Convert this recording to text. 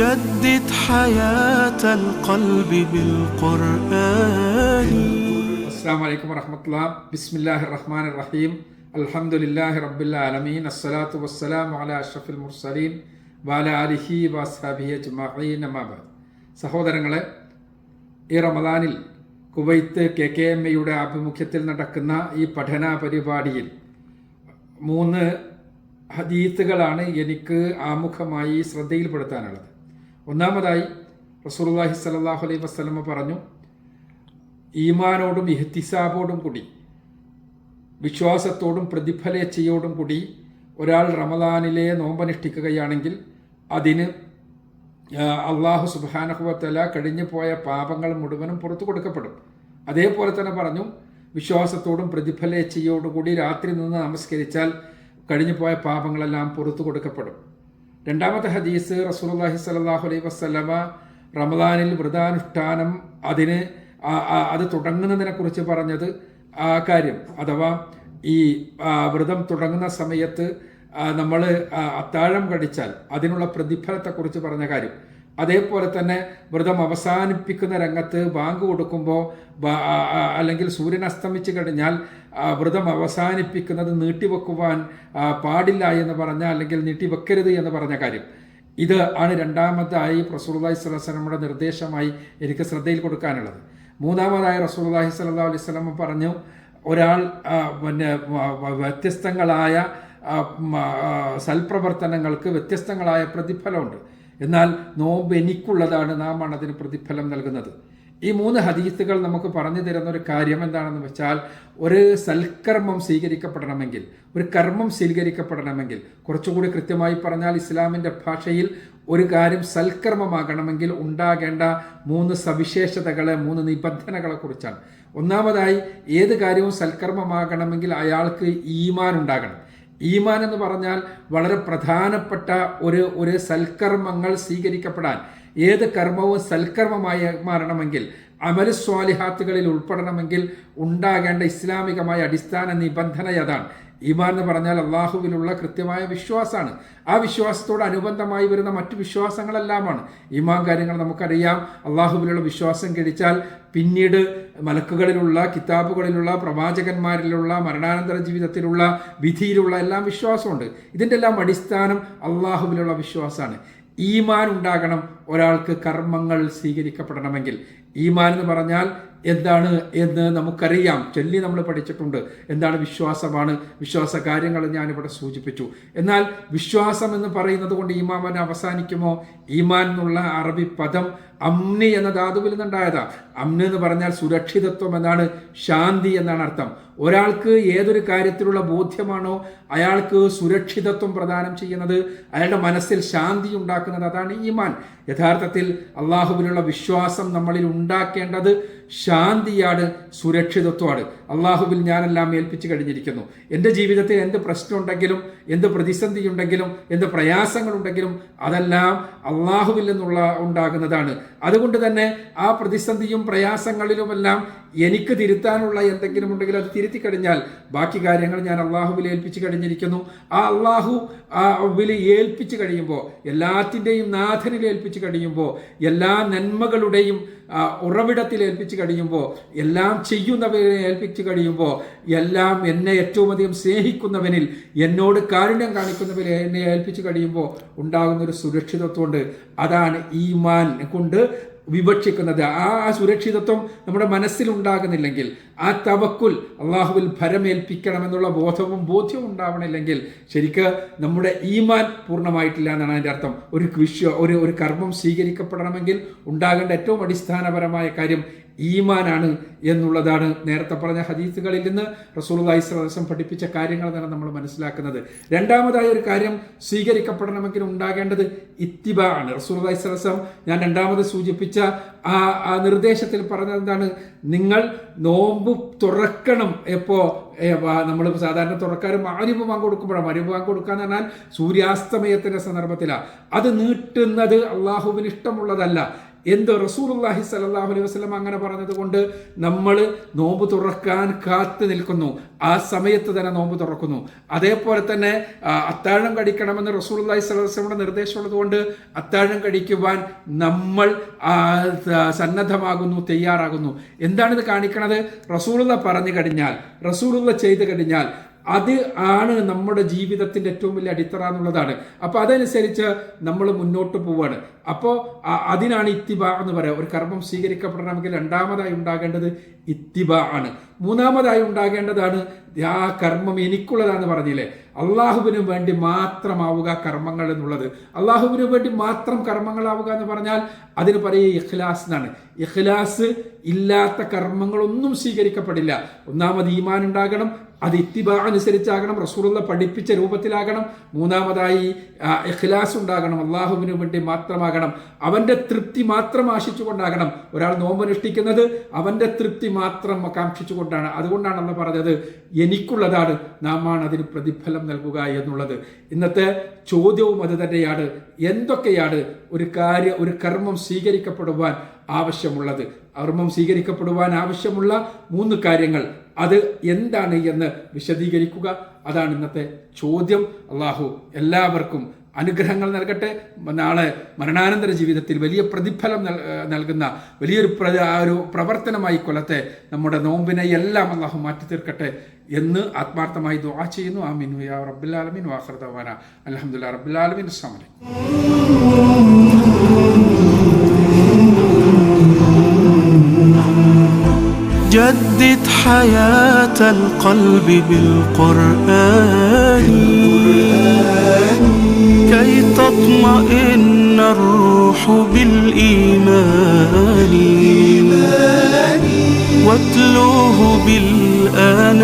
جدد حياة القلب بالقرآن അസ്സാം വലൈക്കും വറഹമത്തുള്ള ബിസ്മില്ലാഹി റഹ്മാൻ റഹീം അൽഹംദുലില്ലാഹി റബ്ബിൽ ആലമീൻ അസ്സലാത്തു വസ്സലാം അല അഷ്റഫുൽ മുർസലീൻ വാല അലിഹി വസ്ഹാബിഹി അജ്മഈൻ അമ്മാബാദ് സഹോദരങ്ങളെ ഈ റമദാനിൽ കുവൈത്ത് കെ കെ എം എയുടെ ആഭിമുഖ്യത്തിൽ നടക്കുന്ന ഈ പഠന പരിപാടിയിൽ മൂന്ന് ഹദീത്തുകളാണ് എനിക്ക് ആമുഖമായി ശ്രദ്ധയിൽപ്പെടുത്താനുള്ളത് ഒന്നാമതായി റസൂലുള്ളാഹി സലാഹു അലൈ വസ്ലമ പറഞ്ഞു ഈമാനോടും ഇഹ്തിസാബോടും കൂടി വിശ്വാസത്തോടും പ്രതിഫലേച്ഛയോടും കൂടി ഒരാൾ റമദാനിലെ നോമ്പനുഷ്ഠിക്കുകയാണെങ്കിൽ അതിന് അള്ളാഹു സുബാനഹുവത്തല കഴിഞ്ഞു പോയ പാപങ്ങൾ മുഴുവനും പുറത്തു കൊടുക്കപ്പെടും. അതേപോലെ തന്നെ പറഞ്ഞു വിശ്വാസത്തോടും പ്രതിഫലേച്ഛയോടും കൂടി രാത്രി നിന്ന് നമസ്കരിച്ചാൽ കഴിഞ്ഞു പോയ പാപങ്ങളെല്ലാം പുറത്തു കൊടുക്കപ്പെടും. രണ്ടാമത്തെ ഹദീസ് റസൂലുള്ളാഹി സ്വല്ലല്ലാഹു അലൈഹി വസല്ലമ റമദാനിൽ വ്രതാനുഷ്ഠാനം അതിന് അത് തുടങ്ങുന്നതിനെ കുറിച്ച് പറഞ്ഞത് ആ കാര്യം. അഥവാ ഈ വ്രതം തുടങ്ങുന്ന സമയത്ത് നമ്മൾ അത്താഴം കടിച്ചാൽ അതിനുള്ള പ്രതിഫലത്തെക്കുറിച്ച് പറഞ്ഞ കാര്യം. അതേപോലെ തന്നെ വ്രതം അവസാനിപ്പിക്കുന്ന രംഗത്ത് ബാങ്ക് കൊടുക്കുമ്പോൾ അല്ലെങ്കിൽ സൂര്യൻ അസ്തമിച്ച് കഴിഞ്ഞാൽ വ്രതം അവസാനിപ്പിക്കുന്നത് നീട്ടിവെക്കുവാൻ പാടില്ല എന്ന് പറഞ്ഞ അല്ലെങ്കിൽ നീട്ടിവെക്കരുത് എന്ന് പറഞ്ഞ കാര്യം. ഇത് ആണ് രണ്ടാമതായി അലൈഹി വസല്ലമയുടെ നിർദ്ദേശമായി എനിക്ക് ശ്രദ്ധയിൽ കൊടുക്കാനുള്ളത്. മൂന്നാമതായി റസൂലുള്ളാഹി സ്വല്ലല്ലാഹു അലൈഹി സ്വലമ പറഞ്ഞു ഒരാൾ പിന്നെ വ്യത്യസ്തങ്ങളായ സൽപ്രവർത്തനങ്ങൾക്ക് വ്യത്യസ്തങ്ങളായ പ്രതിഫലമുണ്ട്. എന്നാൽ നോമ്പ് എനിക്കുള്ളതാണ് നാം അതിന് പ്രതിഫലം നൽകുന്നത്. ഈ മൂന്ന് ഹദീസുകൾ നമുക്ക് പറഞ്ഞു തരുന്ന ഒരു കാര്യം എന്താണെന്ന് വെച്ചാൽ ഒരു സൽക്കർമ്മം സ്വീകരിക്കപ്പെടണമെങ്കിൽ ഒരു കർമ്മം സ്വീകരിക്കപ്പെടണമെങ്കിൽ കുറച്ചുകൂടി കൃത്യമായി പറഞ്ഞാൽ ഇസ്ലാമിന്റെ ഭാഷയിൽ ഒരു കാര്യം സൽക്കർമ്മമാകണമെങ്കിൽ ഉണ്ടാകേണ്ട മൂന്ന് സവിശേഷതകളെ മൂന്ന് നിബന്ധനകളെ കുറിച്ചാണ്. ഒന്നാമതായി ഏത് കാര്യവും സൽക്കർമ്മമാകണമെങ്കിൽ അയാൾക്ക് ഈമാൻ ഉണ്ടാകണം ഈമാൻ എന്ന് പറഞ്ഞാൽ വളരെ പ്രധാനപ്പെട്ട ഒരു ഒരു സൽക്കർമ്മങ്ങൾ സ്വീകരിക്കപ്പെടാൻ. ഏത് കർമ്മവും സൽക്കർമ്മമായി മാറണമെങ്കിൽ അമൽ സ്വാലിഹാത്തുകളിൽ ഉൾപ്പെടണമെങ്കിൽ ഉണ്ടാകേണ്ട ഇസ്ലാമികമായ അടിസ്ഥാന നിബന്ധന അതാണ് ഈമാൻ എന്ന് പറഞ്ഞാൽ അള്ളാഹുവിലുള്ള കൃത്യമായ വിശ്വാസമാണ്. ആ വിശ്വാസത്തോട് അനുബന്ധമായി വരുന്ന മറ്റു വിശ്വാസങ്ങളെല്ലാമാണ്. ഈമാൻ കാര്യങ്ങൾ നമുക്കറിയാം. അള്ളാഹുവിലുള്ള വിശ്വാസം കഴിച്ചാൽ പിന്നീട് മലക്കുകളിലുള്ള കിതാബുകളിലുള്ള പ്രവാചകന്മാരിലുള്ള മരണാനന്തര ജീവിതത്തിലുള്ള വിധിയിലുള്ള എല്ലാം വിശ്വാസമുണ്ട്. ഇതിന്റെ എല്ലാം അടിസ്ഥാനം അള്ളാഹുവിലുള്ള വിശ്വാസമാണ്. ഈമാൻ ഉണ്ടാകണം ഒരാൾക്ക് കർമ്മങ്ങൾ സ്വീകരിക്കപ്പെടണമെങ്കിൽ. ഈമാൻ എന്ന് പറഞ്ഞാൽ എന്താണ് എന്ന് നമുക്കറിയാം. ചൊല്ലി നമ്മൾ പഠിച്ചിട്ടുണ്ട്. എന്താണ് വിശ്വാസമാണ്? വിശ്വാസ കാര്യങ്ങൾ ഞാനിവിടെ സൂചിപ്പിച്ചു. എന്നാൽ വിശ്വാസം എന്ന് പറയുന്നത് കൊണ്ട് ഈമാമൻ അവസാനിക്കുമോ? ഈമാൻ എന്നുള്ള അറബി പദം അമ്നി എന്ന ധാതുവിൽ നിന്നുണ്ടായതാ. അമ്ന് എന്ന് പറഞ്ഞാൽ സുരക്ഷിതത്വം എന്നാണ് ശാന്തി എന്നാണ് അർത്ഥം. ഒരാൾക്ക് ഏതൊരു കാര്യത്തിലുള്ള ബോധ്യമാണോ അയാൾക്ക് സുരക്ഷിതത്വം പ്രദാനം ചെയ്യുന്നത് അയാളുടെ മനസ്സിൽ ശാന്തി ഉണ്ടാക്കുന്നത് അതാണ് ഈമാൻ. യഥാർത്ഥത്തിൽ അള്ളാഹുവിനുള്ള വിശ്വാസം നമ്മളിൽ ഉണ്ടാക്കേണ്ടത് ശാന്തിയാണ് സുരക്ഷിതത്വമാണ്. അള്ളാഹുവിൽ ഞാനെല്ലാം ഏൽപ്പിച്ചു കഴിഞ്ഞിരിക്കുന്നു. എന്റെ ജീവിതത്തിൽ എന്ത് പ്രശ്നമുണ്ടെങ്കിലും എന്ത് പ്രതിസന്ധി ഉണ്ടെങ്കിലും എന്ത് പ്രയാസങ്ങളുണ്ടെങ്കിലും അതെല്ലാം അള്ളാഹുവിൽ നിന്നുള്ള ഉണ്ടാകുന്നതാണ്. അതുകൊണ്ട് തന്നെ ആ പ്രതിസന്ധിയും പ്രയാസങ്ങളിലുമെല്ലാം എനിക്ക് തിരുത്താനുള്ള എന്തെങ്കിലും ഉണ്ടെങ്കിൽ അത് തിരുത്തി കഴിഞ്ഞാൽ ബാക്കി കാര്യങ്ങൾ ഞാൻ അള്ളാഹുവിൽ ഏൽപ്പിച്ചു കഴിഞ്ഞിരിക്കുന്നു. ആ അള്ളാഹു ആ വില ഏൽപ്പിച്ചു കഴിയുമ്പോൾ എല്ലാത്തിന്റെയും നാഥനിൽ ഏൽപ്പിച്ചു കഴിയുമ്പോൾ എല്ലാ നന്മകളുടെയും ഉറവിടത്തിൽ ഏൽപ്പിച്ചു കഴിയുമ്പോൾ എല്ലാം ചെയ്യുന്നവരെ ഏൽപ്പിച്ച് കഴിയുമ്പോൾ എല്ലാം എന്നെ ഏറ്റവും അധികം സ്നേഹിക്കുന്നവനിൽ എന്നോട് കാരുണ്യം കാണിക്കുന്നവരെ എന്നെ ഏൽപ്പിച്ച് കഴിയുമ്പോൾ ഉണ്ടാകുന്ന ഒരു സുരക്ഷിതത്വമുണ്ട്. അതാണ് ഈമാൻ കൊണ്ട് വിവക്ഷിക്കുന്നത്. ആ സുരക്ഷിതത്വം നമ്മുടെ മനസ്സിൽ ഉണ്ടാകുന്നില്ലെങ്കിൽ ആ തവക്കുൽ അള്ളാഹുവിൽ ഭരമേൽപ്പിക്കണമെന്നുള്ള ബോധവും ബോധ്യവും ഉണ്ടാവണില്ലെങ്കിൽ ശരിക്ക് നമ്മുടെ ഈമാൻ പൂർണമായിട്ടില്ല എന്നാണ് അതിന്റെ അർത്ഥം. ഒരു വിശ്വ ഒരു ഒരു കർമ്മം സ്വീകരിക്കപ്പെടണമെങ്കിൽ ഉണ്ടാകേണ്ട ഏറ്റവും അടിസ്ഥാനപരമായ കാര്യം ഈമാനാണ് എന്നുള്ളതാണ് നേരത്തെ പറഞ്ഞ ഹദീസുകളിൽ നിന്ന് റസൂൽ അലൈഹിസ്വലം പഠിപ്പിച്ച കാര്യങ്ങൾ തന്നെ നമ്മൾ മനസ്സിലാക്കുന്നത്. രണ്ടാമതായ ഒരു കാര്യം സ്വീകരിക്കപ്പെടണമെങ്കിൽ ഉണ്ടാകേണ്ടത് ഇത്തിബ ആണ്. റസൂൽ അലൈഹിസ്വലം ഞാൻ രണ്ടാമത് സൂചിപ്പിച്ച ആ ആ നിർദ്ദേശത്തിൽ പറഞ്ഞത് എന്താണ്? നിങ്ങൾ നോമ്പ് തുറക്കണം. എപ്പോ? നമ്മൾ സാധാരണ തുറക്കാർ മാരിപ്പ് വാങ്ങ് കൊടുക്കുമ്പോഴാണ്. മാരിപ്പ് വാങ്ങ് കൊടുക്കുക എന്ന് പറഞ്ഞാൽ സൂര്യാസ്തമയത്തിന്റെ സന്ദർഭത്തിലാണ് അത് നീട്ടുന്നത് അള്ളാഹുവിന് ഇഷ്ടമുള്ളതല്ല. എന്ത് റസൂലുള്ളാഹി സലാഹു അലൈഹി വസല്ലം അങ്ങനെ പറഞ്ഞത് കൊണ്ട് നമ്മൾ നോമ്പ് തുറക്കാൻ കാത്തു നിൽക്കുന്നു. ആ സമയത്ത് തന്നെ നോമ്പ് തുറക്കുന്നു. അതേപോലെ തന്നെ അത്താഴം കടിക്കണമെന്ന് റസൂലുള്ളാഹി സ്വല്ലല്ലാഹു അലൈഹി വസല്ലമയുടെ നിർദ്ദേശമുള്ളത് കൊണ്ട് അത്താഴം കടിക്കുവാൻ നമ്മൾ സന്നദ്ധമാകുന്നു തയ്യാറാകുന്നു. എന്താണിത് കാണിക്കണത്? റസൂലുള്ള പറഞ്ഞു കഴിഞ്ഞാൽ റസൂലുള്ള ചെയ്തു കഴിഞ്ഞാൽ അത് ആണ് നമ്മുടെ ജീവിതത്തിന്റെ ഏറ്റവും വലിയ അടിത്തറ എന്നുള്ളതാണ്. അപ്പൊ അതനുസരിച്ച് നമ്മൾ മുന്നോട്ട് പോവാണ്. അപ്പോൾ അതിനാണ് ഇത്തിബ എന്ന് പറയുക ഒരു കർമ്മം സ്വീകരിക്കപ്പെടണമെങ്കിൽ രണ്ടാമതായി ഉണ്ടാകേണ്ടത് ഇത്തിബ ആണ്. മൂന്നാമതായി ഉണ്ടാകേണ്ടതാണ് ആ കർമ്മം എനിക്കുള്ളതാന്ന് പറഞ്ഞില്ലേ? അള്ളാഹുവിന് വേണ്ടി മാത്രമാവുക കർമ്മങ്ങൾ എന്നുള്ളത്. അള്ളാഹുവിന് വേണ്ടി മാത്രം കർമ്മങ്ങളാവുക എന്ന് പറഞ്ഞാൽ അതിന് പറയുക ഇഖ്ലാസ് എന്നാണ്. ഇഖ്ലാസ് ഇല്ലാത്ത കർമ്മങ്ങളൊന്നും സ്വീകരിക്കപ്പെടില്ല. ഒന്നാമത് ഈമാൻ ഉണ്ടാകണം അത് ഇത്തിബ അനുസരിച്ചാകണം റസൂറുള്ള പഠിപ്പിച്ച രൂപത്തിലാകണം മൂന്നാമതായി ഇഖ്ലാസ് ഉണ്ടാകണം അള്ളാഹുവിന് വേണ്ടി മാത്രമാകണം അവന്റെ തൃപ്തി മാത്രം ആശിച്ചുകൊണ്ടാകണം ഒരാൾ നോമ്പനുഷ്ഠിക്കുന്നത് അവന്റെ തൃപ്തി മാത്രം ആകാംക്ഷിച്ചുകൊണ്ടാണ്. അതുകൊണ്ടാണ് അന്ന് പറഞ്ഞത് എനിക്കുള്ളതാണ് നാമാണ് അതിന് പ്രതിഫലം നൽകുക എന്നുള്ളത്. ഇന്നത്തെ ചോദ്യവും അത് തന്നെയാണ് എന്തൊക്കെയാണ് ഒരു കാര്യ ഒരു കർമ്മം സ്വീകരിക്കപ്പെടുവാൻ ആവശ്യമുള്ളത്? കർമ്മം സ്വീകരിക്കപ്പെടുവാൻ ആവശ്യമുള്ള മൂന്ന് കാര്യങ്ങൾ. അത് എന്താണ് എന്ന് വിശദീകരിക്കുക. അതാണ് ഇന്നത്തെ ചോദ്യം. അള്ളാഹു എല്ലാവർക്കും അനുഗ്രഹങ്ങൾ നൽകട്ടെ. നാളെ മരണാനന്തര ജീവിതത്തിൽ വലിയ പ്രതിഫലം നൽ- നൽകുന്ന വലിയൊരു ഒരു പ്രവർത്തനമായി കൊല്ലത്തെ നമ്മുടെ നോമ്പിനെ എല്ലാം അള്ളാഹു മാറ്റി തീർക്കട്ടെ എന്ന് ആത്മാർത്ഥമായി ദുആ ചെയ്യുന്നു. ആ യാ റബ്ബുലാലമിൻ വാഹർദവാന അലഹമുല്ല റബ്ബുൽ ആലമീൻ. അസ്സാം جدد حياة القلب بالقرآن. كي تطمئن الروح بالإيمان. واتلوه بالآن